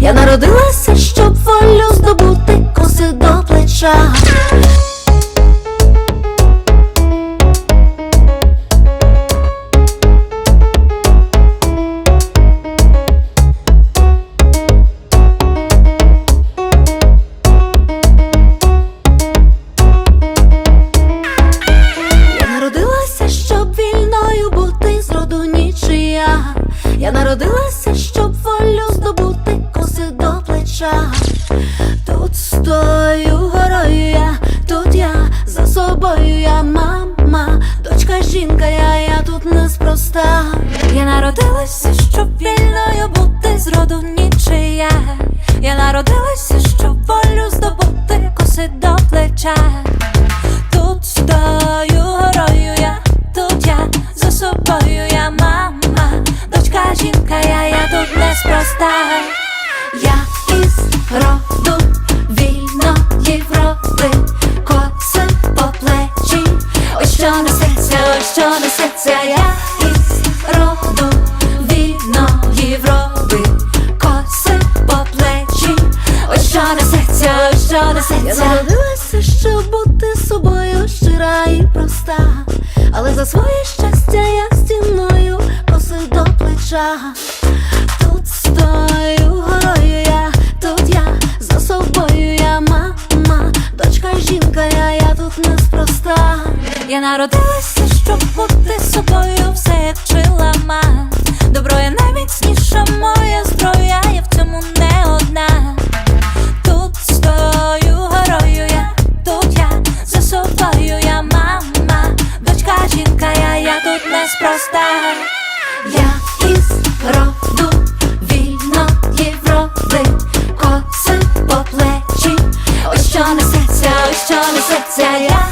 Я народилась. Тут стою горою я, тут я за собою я мама, дочка жінка, я, я тут неспроста. Я народилася, щоб вільною бути з роду нічия. Я народилася, щоб волю здобути коси до плеча. Роду вільної Європи, коси по плечі, ось що несеться, ось що несеться, я із роду вільної Європи, коси по плечі, ось що несеться, ось що несеться. Я народилася, щоб бути собою щира і проста, але за своє щастя я стіною коси до плеча. Тут стою Я народилася, щоб бути собою, все як вчила мама. Добро є найміцніша моя зброя, я в цьому не одна. Тут стою горою я, тут я за собою я мама, дочка жінка, я, я тут неспроста. Я із роду вільно Європи, коси по плечі, ось що несеться, ось що несеться, я